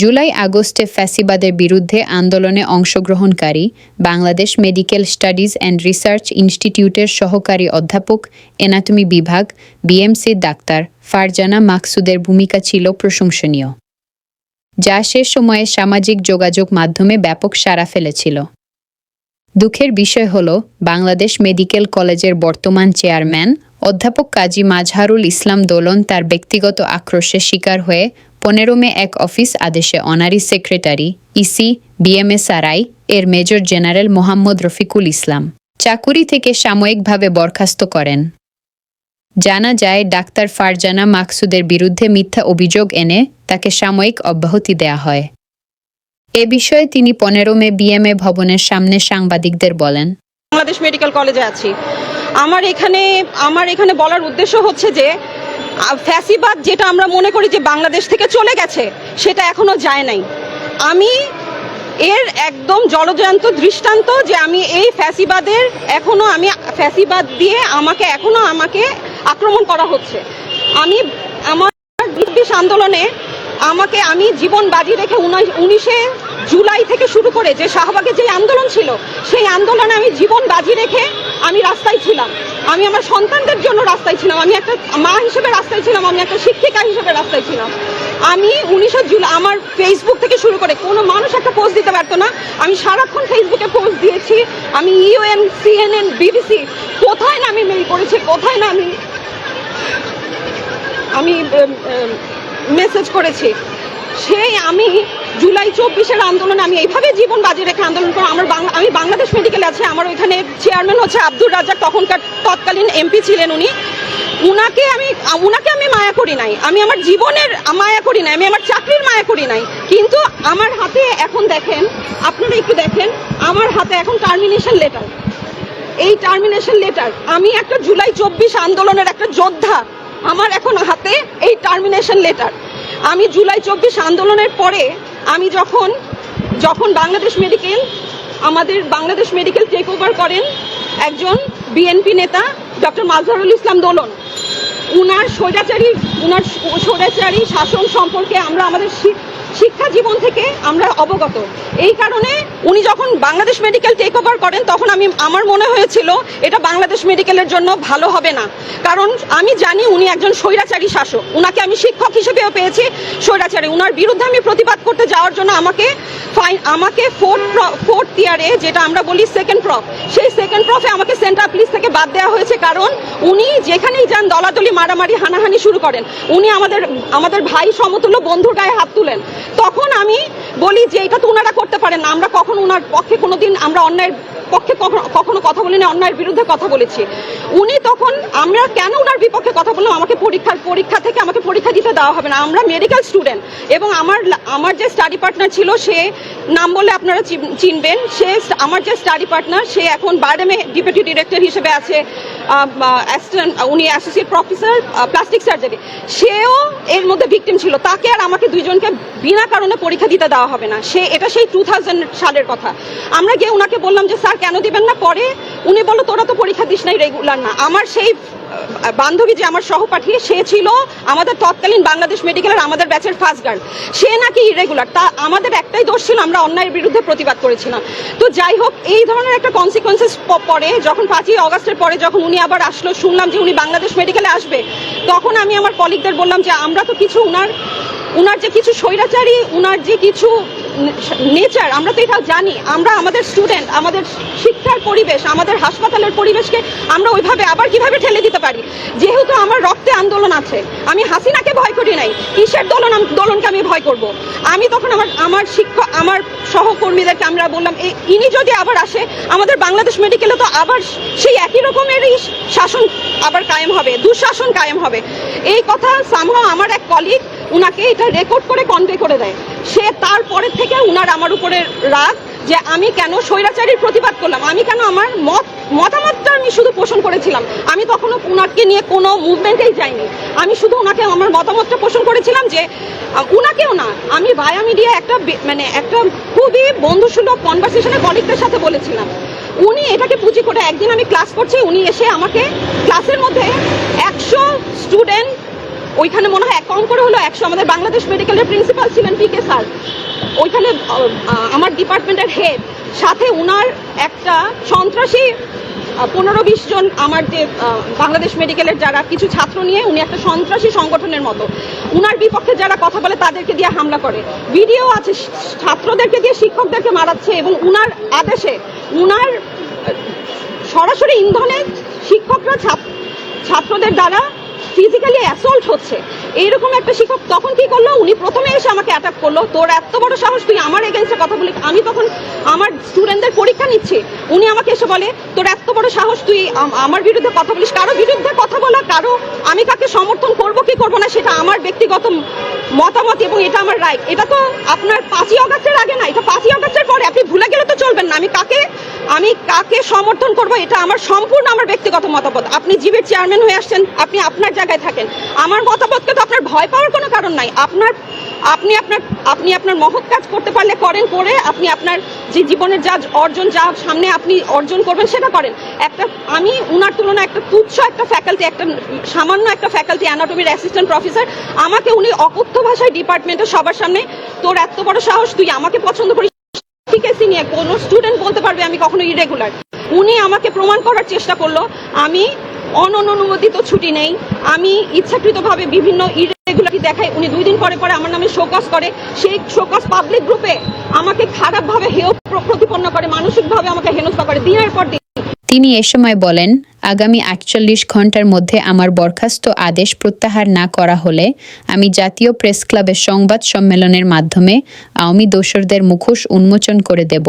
জুলাই আগস্টে ফ্যাসিবাদের বিরুদ্ধে আন্দোলনে অংশগ্রহণকারী Bangladesh medical studies and research ইনস্টিটিউটের সহকারী অধ্যাপক, এনাটমি বিভাগ, বিএমসির ডাক্তার ফারজানা মাকসুদের ভূমিকা ছিল প্রশংসনীয়। যা সে সময়ে সামাজিক যোগাযোগ মাধ্যমে ব্যাপক সাড়া ফেলেছিল। দুঃখের বিষয় হল, বাংলাদেশ মেডিকেল কলেজের বর্তমান চেয়ারম্যান অধ্যাপক কাজী মাজহারুল ইসলাম দোলন তার ব্যক্তিগত আক্রোশের শিকার হয়ে পনেরো মে এক অফিস আদেশে অনারি সেক্রেটারি ইসি বিএমএসআরআই এর মেজর জেনারেল মোহাম্মদ রফিকুল ইসলাম। চাকুরি থেকে সাময়িকভাবে বরখাস্ত করেন। জানা যায়, ডাক্তার ফারজানা মাকসুদের বিরুদ্ধে মিথ্যা অভিযোগ এনে তাকে সাময়িক অব্যাহতি দেয়া হয়। এ বিষয়ে তিনি পনেরো মে বিএমএ ভবনের সামনে সাংবাদিকদের বলেন, বাংলাদেশ মেডিকেল কলেজে আছি। আমার এখানে আমার এখানে বলার উদ্দেশ্য হচ্ছে যে ফ্যাসিবাদ যেটা আমরা মনে করি যে বাংলাদেশ থেকে চলে গেছে, সেটা এখনও যায় নাই। আমি এর একদম জলজান্ত দৃষ্টান্ত যে আমি এই ফ্যাসিবাদের এখনও আমি ফ্যাসিবাদ দিয়ে আমাকে এখনও আমাকে আক্রমণ করা হচ্ছে। আমি আমার ব্রিটিশ আন্দোলনে আমাকে আমি জীবন বাজি রেখে উনিশে জুলাই থেকে শুরু করে যে শাহবাগের যে আন্দোলন ছিল, সেই আন্দোলনে আমি জীবন বাজি রেখে আমি রাস্তায় ছিলাম। আমি আমার সন্তানদের জন্য রাস্তায় ছিলাম। আমি একটা মা হিসেবে রাস্তায় ছিলাম। আমি একটা শিক্ষিকা হিসেবে রাস্তায় ছিলাম। আমি উনিশে জুলাই, আমার ফেসবুক থেকে শুরু করে কোনো মানুষ একটা পোস্ট দিতে পারতো না। আমি সারাক্ষণ ফেসবুকে পোস্ট দিয়েছি। আমি ইউএন সিএনএন বিবিসি কোথায় না আমি মেল করেছি, কোথায় না আমি আমি মেসেজ করেছি। সেই আমি জুলাই চব্বিশের আন্দোলনে আমি এইভাবে জীবন বাজি রেখে আন্দোলন করে, আমার বাংলা আমি বাংলাদেশ মেডিকেলে আছে, আমার ওইখানে চেয়ারম্যান হচ্ছে আব্দুর রাজ্জাক, তখনকার তৎকালীন এমপি ছিলেন উনি। উনাকে আমি উনাকে আমি মায়া করি নাই। আমি আমার জীবনের মায়া করি নাই, আমি আমার চাকরির মায়া করি নাই। কিন্তু আমার হাতে এখন দেখেন, আপনারা একটু দেখেন, আমার হাতে এখন টার্মিনেশন লেটার এই টার্মিনেশন লেটার আমি একটা জুলাই চব্বিশ আন্দোলনের একটা যোদ্ধা, আমার এখন হাতে এই টার্মিনেশন লেটার আমি জুলাই চব্বিশ আন্দোলনের পরে আমি যখন যখন বাংলাদেশ মেডিকেল আমাদের বাংলাদেশ মেডিকেল টেক ওভার করেন একজন বিএনপি নেতা, ডক্টর মাজহারুল ইসলাম দোলন। উনার স্বৈরাচারী উনার স্বৈরাচারী শাসন সম্পর্কে আমরা আমাদের শিক্ষা জীবন থেকে আমরা অবগত। এই কারণে উনি যখন বাংলাদেশ মেডিকেল টেক ওভার করেন, তখন আমি, আমার মনে হয়েছিল, এটা বাংলাদেশ মেডিকেলের জন্য ভালো হবে না। কারণ আমি জানি উনি একজন স্বৈরাচারী শাসক। উনাকে আমি শিক্ষক হিসেবেও পেয়েছি স্বৈরাচারী। উনার বিরুদ্ধে আমি প্রতিবাদ করতে যাওয়ার জন্য আমাকে ফাইন আমাকে ফোর্থ ফোর্থ ইয়ারে যেটা আমরা বলি সেকেন্ড প্রফ সেই সেকেন্ড প্রফে আমাকে সেন্ট্রাল পুলিশ থেকে বাদ দেওয়া হয়েছে। কারণ উনি যেখানেই যান, দলাদলি, মারামারি, হানাহানি শুরু করেন। উনি আমাদের আমাদের ভাই সমতুল্য বন্ধুর গায়ে হাত তুলেন। তখন আমি বলি যে এটা তো ওনারা করতে পারেন না। আমরা কখন ওনার পক্ষে কোনোদিন আমরা অন্যায়ের পক্ষে কখনো- কথা বলিনি, অন্যায়ের বিরুদ্ধে কথা বলেছি। উনি তখন আমরা কেন ওনার বিপক্ষে কথা বললাম? আমাকে পরীক্ষার পরীক্ষা থেকে আমাকে পরীক্ষা দিতে দেওয়া হবে না। আমরা মেডিকেল স্টুডেন্ট এবং আমার আমার যে স্টাডি পার্টনার ছিল, সে নাম বলে আপনারা চিন- চিনবেন। সে আমার যে স্টাডি পার্টনার সে এখন বারডেমে ডেপুটি ডিরেক্টর হিসেবে আছে। উনি অ্যাসোসিয়েট প্রফেসর প্লাস্টিক সার্জারি সেও এর মধ্যে ভিকটিম ছিল। তাকে আর আমাকে দুইজনকে বিনা কারণে পরীক্ষা দিতে দেওয়া হবে না। সে এটা সেই টু সালের কথা। আমরা গিয়ে ওনাকে বললাম যে, স্যার কেন দিবেন না? পরে উনি বলল, তোরা তো পরীক্ষা দিস নাই রেগুলার না। আমার সেই বান্ধবী যে আমার সহপাঠী, সে ছিল আমাদের তৎকালীন বাংলাদেশ মেডিকেলের আমাদের ব্যাচের ফার্স্ট গার্ড সে নাকি ইরেগুলার তা আমাদের একটাই দোষ ছিল, আমরা অন্যায়ের বিরুদ্ধে প্রতিবাদ করেছিলাম। তো যাই হোক, এই ধরনের একটা কনসিকোয়েন্সেস পরে, যখন পাঁচই অগস্টের পরে যখন উনি আবার আসলো, শুনলাম যে উনি বাংলাদেশ মেডিকেলে আসবে, তখন আমি আমার কলিগদের বললাম যে, আমরা তো কিছু উনার উনার যে কিছু স্বৈরাচারী, উনার যে কিছু নেচার, আমরা তো এটা জানি। আমরা আমাদের স্টুডেন্ট আমাদের শিক্ষার পরিবেশ, আমাদের হাসপাতালের পরিবেশকে আমরা ওইভাবে আবার কীভাবে ঠেলে দিতে পারি? যেহেতু আমার রক্তে আন্দোলন আছে, আমি হাসিনাকে ভয় করি নাই, কিসের দোলন দোলনকে আমি ভয় করব? আমি তখন আমার আমার শিক্ষক, আমার সহকর্মীদেরকে আমরা বললাম এই ইনি যদি আবার আসে, আমাদের বাংলাদেশ মেডিকেলে তো আবার সেই একই রকমেরই শাসন আবার কায়েম হবে, দুঃশাসন কায়েম হবে। এই কথা সামহাও আমার এক কলিগ উনাকে এটা রেকর্ড করে কনভে করে দেয়। সে তারপরের থেকে উনার আমার উপরে রাগ যে আমি কেন স্বৈরাচারীর প্রতিবাদ করলাম? আমি কেন আমার মত, মতামতটা আমি শুধু পোষণ করেছিলাম? আমি তখনও উনাকে নিয়ে কোনো মুভমেন্টেই যাইনি। আমি শুধু ওনাকে আমার মতামতটা পোষণ করেছিলাম যে উনাকেও না, আমি ভায়া মিডিয়া একটা মানে একটা খুবই বন্ধুসুলভ কনভারসেশনে কলিগদের সাথে বলেছিলাম। উনি এটাকে পুঁজি করে একদিন আমি ক্লাস করছি, উনি এসে আমাকে ক্লাসের মধ্যে একশো স্টুডেন্ট ওইখানে মনে হয় এক করে হলো একশো। আমাদের বাংলাদেশ মেডিকেলের প্রিন্সিপাল ছিলেন পি কে স্যার। ওইখানে আমার ডিপার্টমেন্টের হেড সাথে ওনার একটা সন্ত্রাসী পনেরো বিশ জন আমার যে বাংলাদেশ মেডিকেলের যারা কিছু ছাত্র নিয়ে উনি একটা সন্ত্রাসী সংগঠনের মতো। উনার বিপক্ষে যারা কথা বলে তাদেরকে দিয়ে হামলা করে। ভিডিও আছে ছাত্রদেরকে দিয়ে শিক্ষকদেরকে মারাচ্ছে এবং উনার আদেশে উনার সরাসরি ইন্ধনে শিক্ষকরা, ছাত্র- ছাত্রদের দ্বারা ফিজিক্যালি অ্যাসল্ট হচ্ছে। এইরকম একটা শিক্ষক তখন কি করল? উনি প্রথমে এসে আমাকে অ্যাটাক করল। তোর এত বড় সাহস, তুই আমার এগেনস্টে কথা বলি আমি তখন আমার স্টুডেন্টদের পরীক্ষা নিচ্ছি। উনি আমাকে এসে বলে, তোর এত বড় সাহস, তুই আম- আমার বিরুদ্ধে কথা বলিস? কারও বিরুদ্ধে কথা বলা, কারও আমি কাকে সমর্থন করব, কি করব না, সেটা আমার ব্যক্তিগত মতামত এবং এটা আমার রাইট এটা তো আপনার পাঁচই অগাস্টের আগে না, এটা পাঁচই অগাস্টের পরে। আপনি ভুলে গেলে তো চলবেন না। আমি কাকে আমি কাকে সমর্থন করব, এটা আমার সম্পূর্ণ আমার ব্যক্তিগত মতামত। আপনি জিবির চেয়ারম্যান হয়ে আসছেন, আপনি আপনার জায়গায় থাকেন। আমার মতামতকে তো আপনার ভয় পাওয়ার কোনো কারণ নাই। আপনার, আপনি আপনার আপনি আপনার মহৎ কাজ করতে পারলে করেন, করে আপনি আপনার যে জীবনের যা অর্জন, যা সামনে আপনি অর্জন করবেন, সেটা করেন। একটা, আমি উনার তুলনায় একটা তুচ্ছ একটা ফ্যাকাল্টি একটা সামান্য একটা ফ্যাকাল্টি অ্যানাটমির অ্যাসিস্ট্যান্ট প্রফেসর আমাকে উনি অকথ্য ভাষায় ডিপার্টমেন্টের সবার সামনে, তোর এত বড় সাহস, তুই আমাকে পছন্দ করিস? এফিকেসি নিয়ে কোনো স্টুডেন্ট বলতে পারবে আমি কখনো ইরেগুলার উনি আমাকে প্রমাণ করার চেষ্টা করল, আমি অননুমোদিত ছুটি নেই। আমি ইচ্ছাকৃতভাবে বিভিন্ন ইরেগুলারিটি দেখাই। উনি দুই দিন পরে পরে আমার নামে শোকস করে। সেই শোকস পাবলিক গ্রুপে আমাকে খারাপভাবে হেয় প্রতিপন্ন করে, মানসিকভাবে আমাকে হেনস্থা করে। দিনের পর দিন। তিনি এ সময় বলেন, আগামী আটচল্লিশ ঘণ্টার মধ্যে আমার বরখাস্ত আদেশ প্রত্যাহার না করা হলে আমি জাতীয় প্রেস ক্লাবের সংবাদ সম্মেলনের মাধ্যমে আওয়ামী দোসরদের মুখোশ উন্মোচন করে দেব।